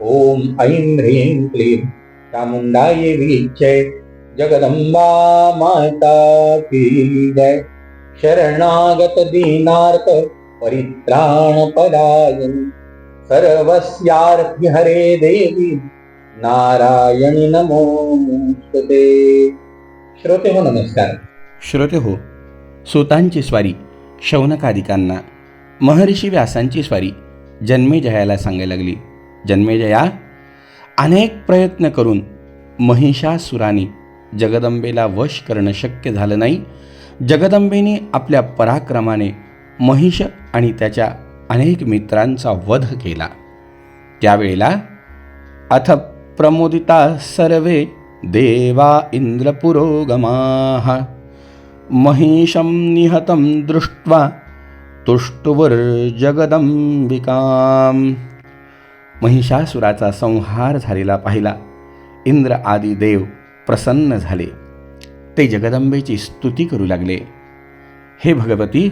ॐ ऐं ह्रीं क्लीं चामुंडाय वीक्षे जगदंबा माता की जय। शरणागत दीनार्थ परित्राण पदायन हरे देवी नारायणी नमोस्तुते श्रोते हो नमस्कार। श्रोते हो सुतांची स्वारी शौनकादिकांना महर्षी व्यासांची स्वारी जन्मेजयाला सांगायला लागली. जन्मेजया अनेक प्रयत्न करून महिषासुराने जगदंबेला वश करणं शक्य झालं नाही. जगदंबेने आपल्या पराक्रमाने महिष आणि त्याच्या अनेक मित्रांचा वध केला. त्यावेळेला अथ प्रमोदिता सर्वे देवा इंद्रपुरोगमाः महिषं निहतं दृष्ट्वा तुष्टुवर्जगदंबिकाम् महिषासुराचा संहार झालेला पाहिला. इंद्र आदी देव प्रसन्न झाले. ते जगदंबेची स्तुती करू लागले. हे भगवती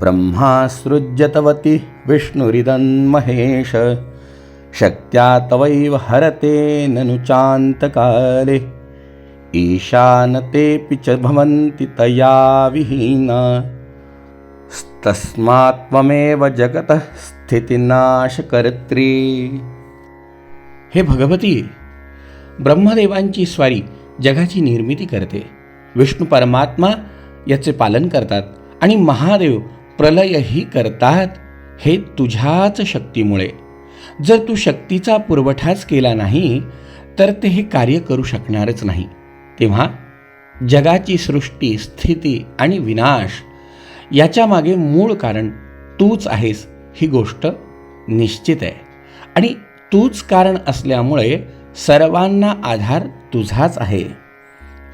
ब्रह्मासृज्यतवती विष्णुरिदन्महेश शक्त्या तवैव हरते ननु चान्तकाले ईशानतेऽपि च भवन्ति तया विहीना तस्मात्त्वमेव जगतः जगतः स्थितिनाशकर्त्री हे भगवती ब्रह्मदेवांची स्वारी जगाची निर्मिती करते. विष्णू परमात्मा याचे पालन करतात आणि महादेव प्रलयही करतात हे तुझ्याच शक्तीमुळे. जर तू शक्तीचा पुरवठाच केला नाही तर ते हे कार्य करू शकणारच नाही. तेव्हा जगाची सृष्टी स्थिती आणि विनाश याच्या मागे मूळ कारण तूच आहेस ही गोष्ट निश्चित आहे. आणि तूच कारण असल्यामुळे सर्वांना आधार तुझाच आहे.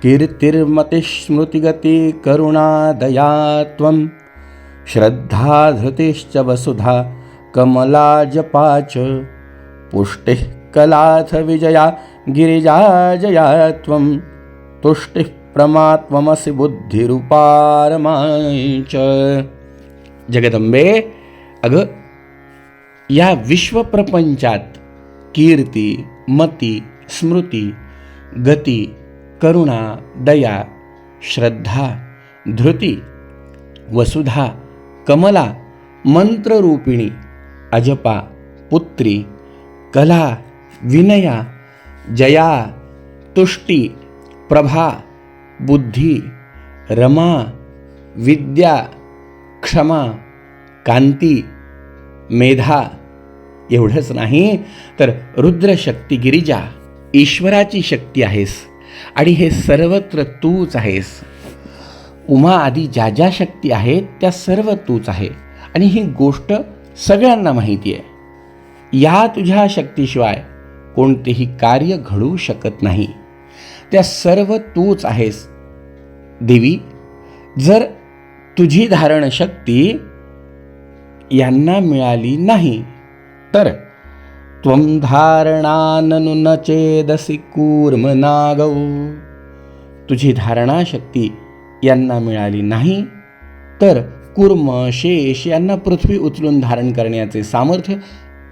कीर्तिर्मती स्मृतिगती करुणा दयात्व श्रद्धा धृतिश्च वसुधा कमला जपाच पुष्टिः कलाथ विजया गिरिजा जया त्वं. तुष्टिः प्रमात्वमसि बुद्धिरूपारमाय च जगदंबे अगं या विश्वप्रपंचात कीर्ती मती स्मृती गती करुणा दया श्रद्धा धृती वसुधा कमला मंत्ररूपिणी अजपा पुत्री कला विनया जया तुष्टी प्रभा बुद्धी रमा विद्या क्षमा कांती मेधा एवढंच नाही तर रुद्रशक्ती गिरिजा ईश्वराची शक्ती आहेस आणि हे सर्वत्र तूच आहेस. उमा आदी ज्या ज्या शक्ती आहेत त्या सर्व तूच आहे. आणि ही गोष्ट सगळ्यांना माहिती आहे. या तुझ्या शक्तीशिवाय कोणतेही कार्य घडू शकत नाही. त्या सर्व तूच आहेस. देवी जर तुझी धारण शक्ती यांना मिळाली नाही. तर त्वं धारणाननु न चेदसी कूर्म नागौ. तुझी धारणाशक्ती यांना मिळाली नाही. तर कुर्म शेष यांना पृथ्वी उचलून धारण करण्याचे सामर्थ्य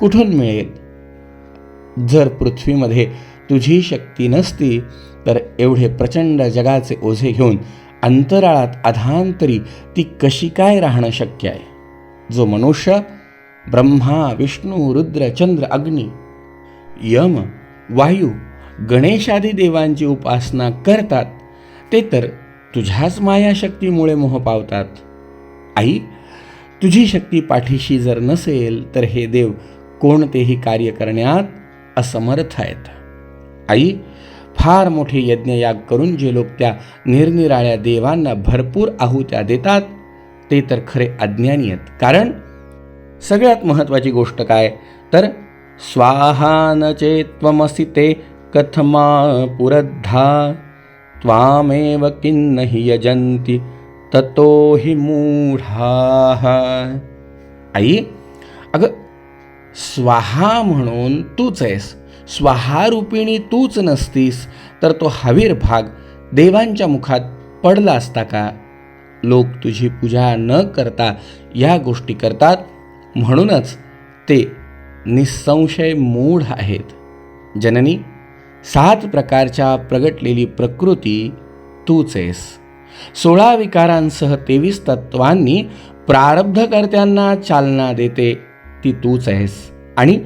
कुठून मिळेल? जर पृथ्वीमध्ये तुझी शक्ती नसती तर एवढे प्रचंड जगाचे ओझे घेऊन अंतराळात अधांतरी ती कशी काय राहणं शक्य आहे? जो मनुष्य ब्रह्मा विष्णू रुद्र चंद्र अग्नी यम वायू गणेशादी देवांची उपासना करतात ते तर तुझ्याच मायाशक्तीमुळे मोह पावतात. आई तुझी शक्ती पाठीशी जर नसेल तर हे देव कोणतेही कार्य करण्यात असमर्थ आहेत. आई फार मोठे यज्ञयाग करून जे लोक त्या निरनिराळ्या देवांना भरपूर आहुत्या देतात ते तर खरे अज्ञानी आहेत. कारण सगळ्यात महत्त्वाची गोष्ट काय? तर स्वाहानचे त्वमसि ते कथमा पुरद्धा त्वामेव किन्न हि यजंती ततो हि मूढाः। आई अगं स्वाहा म्हणून तूच आहेस. स्वाहारूपिणी तूच नसतीस तर तो हवीर भाग देवांच्या मुखात पडला असता का? लोक तुझी पूजा न करता या गोष्टी करतात. म्हणूनच ते निसंशय मूढ आहेत. जननी सात प्रकारच्या प्रगटलेली प्रकृती तूच आहेस. सोळा विकारांसह तेवीस तत्वांनी प्रारब्धकर्त्यांना चालना देते ती तूच आहेस. आणि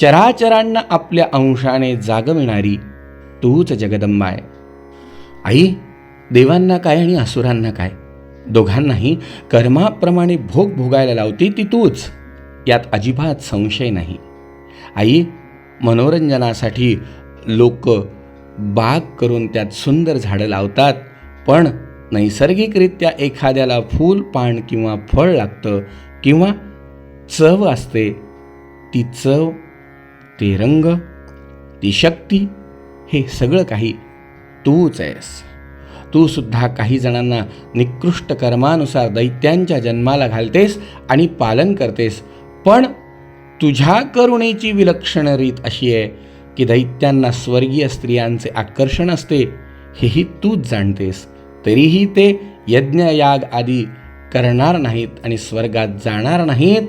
चराचरांना आपल्या अंशाने जागविणारी तूच जगदंबा आहे आई देवांना काय आणि असुरांना काय? दोघांनाही कर्माप्रमाणे भोग भोगायला लावती ती तूच. यात अजिबात संशय नाही. आई मनोरंजनासाठी लोक बाग करून त्यात सुंदर झाडं लावतात पण नैसर्गिकरित्या एखाद्याला फूल पान किंवा फळ लागतं किंवा चव असते ती चव ते रंग ती शक्ती हे सगळं काही तूच आहेस. तू सुद्धा काही जणांना निकृष्ट कर्मानुसार दैत्यांच्या जन्माला घालतेस आणि पालन करतेस. पण तुझ्या करुणेची विलक्षण रीत अशी आहे की दैत्यांना स्वर्गीय स्त्रियांचे आकर्षण असते हेही तूच जाणतेस. तरीही ते यज्ञ याग आदी करणार नाहीत आणि स्वर्गात जाणार नाहीत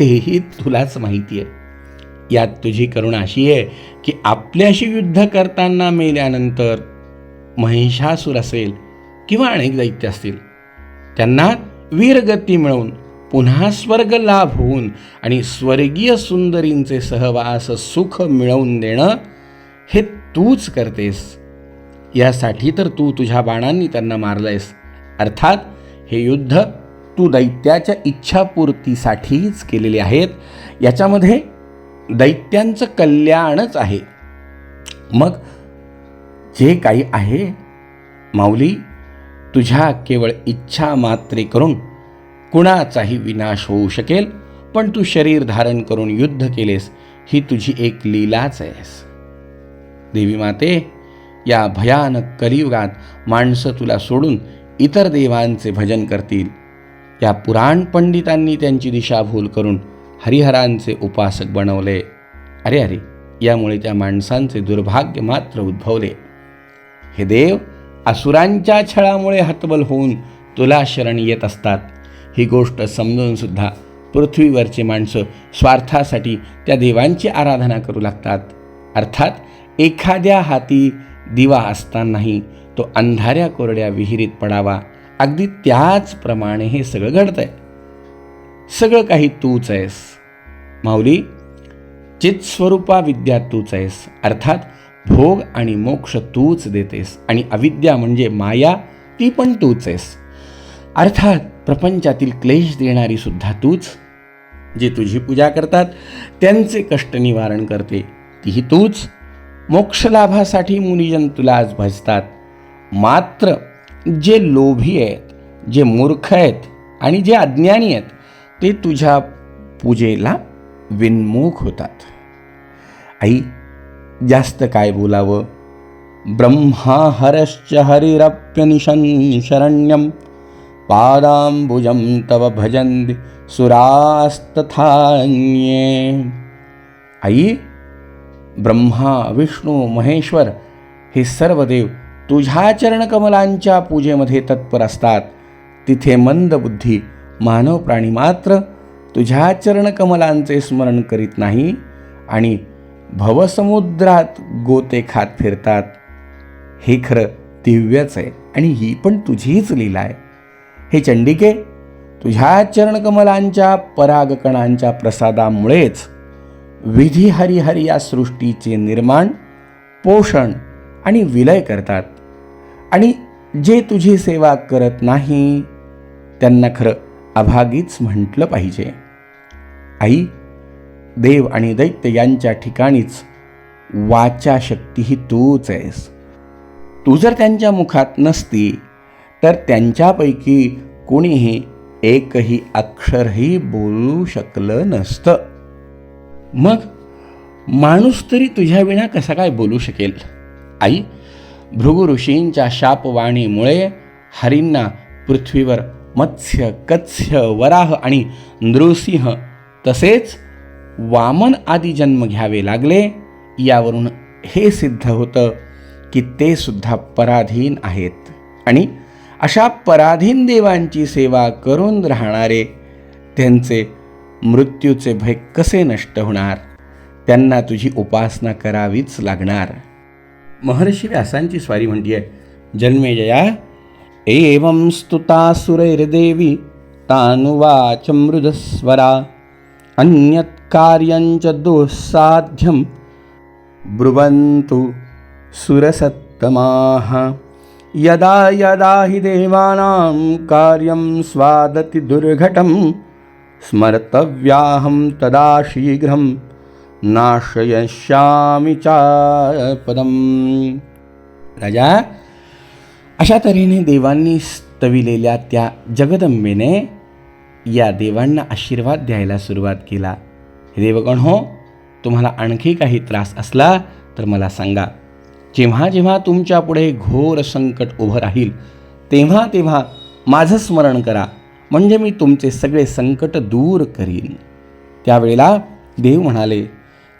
हेही तुलाच माहिती आहे. यात तुझी करुणा अशी आहे की आपल्याशी युद्ध करताना मेल्यानंतर महिषासूर असेल किंवा अनेक दैत्य असतील. त्यांना वीरगती मिळवून पुन्हा स्वर्ग लाभ होऊन आणि स्वर्गीय सुंदरींचे सहवास सुख मिळवून देणं हे तूच करतेस. यासाठी तर तू तुझ्या बाणांनी त्यांना मारलंयस. अर्थात हे युद्ध तू दैत्याच्या इच्छापूर्तीसाठीच केलेले आहेत. याच्यामध्ये दैत्यांचं कल्याणच आहे. मग जे काही आहे माऊली तुझ्या केवळ इच्छा मात्रे करून कुणाचाही विनाश होऊ शकेल पण तू शरीर धारण करून युद्ध केलेस ही तुझी एक लीलाच आहेस. देवी माते या भयानक कलियुगात माणसं तुला सोडून इतर देवांचे भजन करतील. या पुराण पंडितांनी त्यांची दिशाभूल करून हरिहरांचे उपासक बनवले. अरे अरे यामुळे त्या माणसांचे दुर्भाग्य मात्र उद्भवले. हे देव असुरांच्या छळामुळे हतबल होऊन तुला शरण येत असतात. ही गोष्ट समजून सुद्धा पृथ्वीवरची माणसं स्वार्थासाठी त्या देवांची आराधना करू लागतात. अर्थात एखाद्या हाती दिवा असतानाही तो अंधाऱ्या कोरड्या विहिरीत पडावा. अगदी त्याचप्रमाणे हे सगळं घडतंय. सगळं काही तूच आहेस. माऊली चित्स्वरूपा विद्या तूच आहेस. अर्थात भोग आणि मोक्ष तूच देतेस आणि अविद्या म्हणजे माया ती पण तूच आहेस अर्थात प्रपंचातील क्लेश देणारी सुद्धा तूच. जे तुझी पूजा करतात त्यांचे कष्ट निवारण करते तीही तूच. मोक्षलाभासाठी मुनिजन तुला आज भजतात. मात्र जे लोभी आहेत जे मूर्ख आहेत आणि जे अज्ञानी आहेत ते तुझ्या पूजेला विन्मुख होतात. आई जास्त काय बोलावं? ब्रह्मा हरश्च हरिरप्यनिशन शरण्यम पादांबुजं तव भजन्ति सुरास्तथान्ये। आई ब्रह्मा विष्णू महेश्वर हे सर्व देव तुझ्या चरणकमलांच्या पूजेमध्ये तत्पर असतात. तिथे मंदबुद्धी मानव प्राणी मात्र तुझ्या चरणकमलांचे स्मरण करीत नाही आणि भवसमुद्रात गोते खात फिरतात. हे खरं दिव्यच आहे आणि ही पण तुझीच लीला आहे. हे चंडिके तुझ्या चरणकमलांच्या परागकणांच्या प्रसादामुळेच विधी हरिहरी या सृष्टीचे निर्माण पोषण आणि विलय करतात. आणि जे तुझी सेवा करत नाही त्यांना खरं अभागीच म्हटलं पाहिजे. आई देव आणि दैत्य यांच्या ठिकाणीच वाचा शक्ती ही तूच आहेस. तू जर त्यांच्या मुखात नसती तर त्यांच्यापैकी कोणीही एकही अक्षरही बोलू शकलं नसतं. मग माणूस तरी तुझ्याविना कसा काय बोलू शकेल? आई भृगु ऋषींच्या शापवाणीमुळे हरींना पृथ्वीवर मत्स्य कत्स्य वराह आणि नृसिंह तसेच वामन आदी जन्म घ्यावे लागले यावरून हे सिद्ध होतं की ते सुद्धा पराधीन आहेत. आणि अशा पराधीन देवांची सेवा करून राहणारे त्यांचे मृत्यूचे भय कसे नष्ट होणार? त्यांना तुझी उपासना करावीच लागणार. महर्षी व्यासांची स्वारी म्हणतीये जन्मेजया एवं स्तुता सुरैर्देवी तानुवाच मृदस्वरा अन्यत कार्यञ्च दुःसाध्यं ब्रुवन्तु सुरसत्तमाः। यदा यदा हि देवानां कार्यं स्वादति दुर्घटं स्मर्तव्याहं तदा शीघ्रं नाशयिष्यामि चापदम्। राजा अशा तऱ्हेने देवांनी स्तविलेल्या त्या जगदंबेने या देवांना आशीर्वाद द्यायला सुरुवात केला. हे देवगण हो तुम्हाला आणखी काही त्रास असला तर मला सांगा. जेव्हा जेव्हा तुमच्यापुढे घोर संकट उभं राहील तेव्हा तेव्हा माझं स्मरण करा. म्हणजे मी तुमचे सगळे संकट दूर करीन. त्यावेळेला देव म्हणाले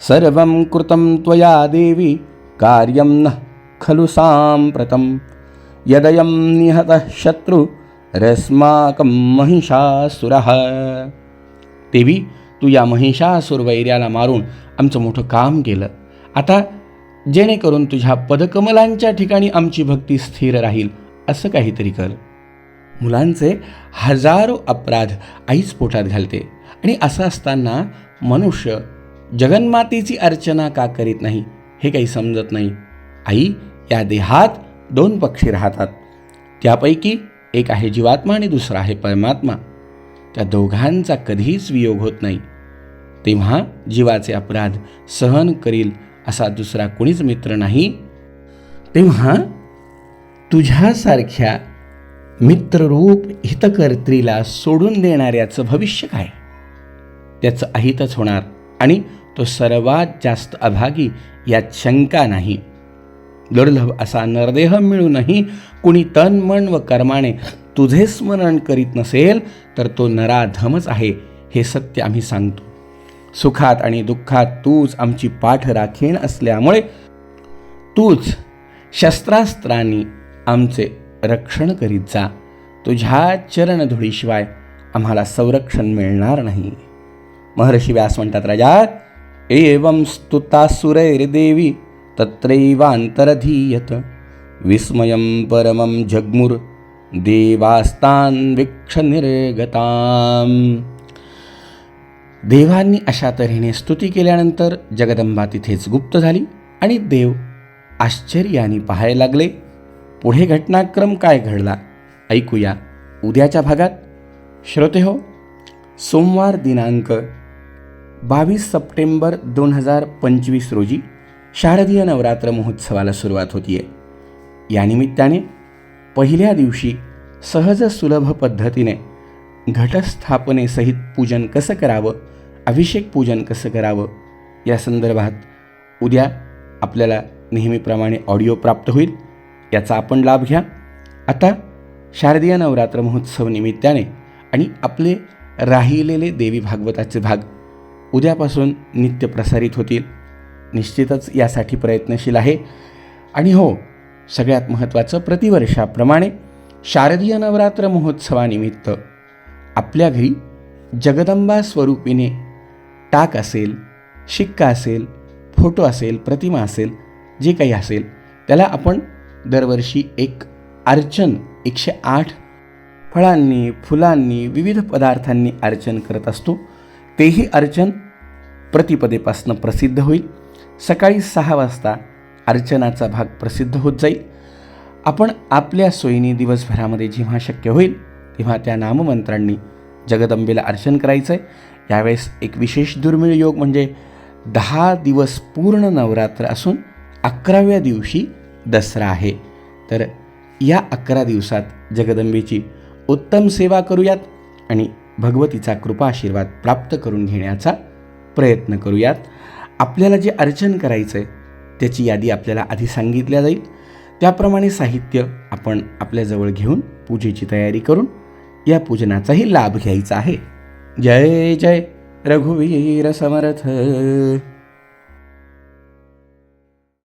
सर्वं कृतं त्वया देवी कार्यं न खलु सांप्रतम यदयं निहतः शत्रु रस्माकं महिषासुर। देवी तू या महिषासुर वैर्याला मारून आमचं मोठं काम केलं. आता जेणेकरून तुझ्या पदकमलांच्या ठिकाणी आमची भक्ती स्थिर राहील असं काहीतरी कर. मुलांचे हजारो अपराध आईच पोटात घालते आणि असं असताना मनुष्य जगन्मातेची अर्चना का करीत नाही हे काही समजत नाही. आई या देहात दोन पक्षी राहतात. त्यापैकी एक आहे जीवात्मा आणि दुसरा आहे परमात्मा. त्या दोघांचा कधीच वियोग होत नाही. तेव्हा जीवाचे अपराध सहन करील असा दुसरा कोणीच मित्र नाही. तेव्हा तुझ्यासारख्या मित्ररूप हितकर्त्रीला सोडून देणाऱ्याचं भविष्य काय? त्याचं अहितच होणार आणि तो सर्वात जास्त अभागी यात शंका नाही. दुर्लभ असा नरदेह मिळूनही कुणी तन मन व कर्माने तुझे स्मरण करीत नसेल तर तो नराधमच आहे हे सत्य आम्ही सांगतो. सुखात आणि दुःखात तूच आमची पाठ राखीण असल्यामुळे तूच शस्त्रास्त्रांनी आमचे रक्षण करीत जा. तुझ्या चरणधुळीशिवाय आम्हाला संरक्षण मिळणार नाही. महर्षी व्यास म्हणतात राजा एवं स्तुता सुरैर्देवी तत्रैवांतरधीयत विस्मयं परमं जग्मुर देवास्तान् विक्ष निर्गताम् देवांनी अशा तऱ्हेने स्तुती केल्यानंतर जगदंबा तिथेच गुप्त झाली आणि देव आश्चर्याने पाहायला लागले पुढे घटनाक्रम काय घडला? ऐकूया. उद्याच्या भागात. श्रोते हो सोमवार दिनांक बावीस सप्टेंबर दोन हजार पंचवीस रोजी शारदीय नवरात्र महोत्सवाला सुरुवात होतीये. या निमित्ताने पहिल्या दिवशी सहज सुलभ पद्धतीने घटस्थापनेसहित पूजन कसं करावं अभिषेक पूजन कसं करावं? या संदर्भात उद्या आपल्याला नेहमीप्रमाणे ऑडिओ प्राप्त होईल. याचा आपण लाभ घ्या. आता शारदीय नवरात्र महोत्सव निमित्ताने आणि आपले राहिलेले देवी भागवताचे भाग उद्यापासून नित्य प्रसारित होतील. निश्चितच यासाठी प्रयत्नशील आहे. आणि हो सगळ्यात महत्त्वाचं प्रतिवर्षाप्रमाणे शारदीय नवरात्र महोत्सवानिमित्त आपल्या घरी जगदंबा स्वरूपीने टाक असेल शिक्का असेल फोटो असेल प्रतिमा असेल जे काही असेल त्याला आपण दरवर्षी एक अर्चन एकशे आठ फळांनी फुलांनी विविध पदार्थांनी अर्चन करत असतो. तेही अर्चन प्रतिपदेपासनं प्रसिद्ध होईल. सकाळी सहा वाजता अर्चनाचा भाग प्रसिद्ध होत जाईल. आपण आपल्या सोयीने दिवसभरामध्ये जेव्हा शक्य होईल तेव्हा त्या नाममंत्रांनी जगदंबेला अर्चन करायचं आहे यावेळेस एक विशेष दुर्मिळ योग म्हणजे दहा दिवस पूर्ण नवरात्र असून अकराव्या दिवशी दसरा आहे. तर या अकरा दिवसात जगदंबेची उत्तम सेवा करूयात आणि भगवतीचा कृपा आशीर्वाद प्राप्त करून घेण्याचा प्रयत्न करूयात. आपल्याला जे अर्चन करायचं आहे त्याची यादी आपल्याला आधी सांगितल्या जाईल. त्याप्रमाणे साहित्य आपण आपल्याजवळ घेऊन पूजेची तयारी करून या पूजनाचाही लाभ घ्यायचा आहे. जय जय रघुवीर समर्थ।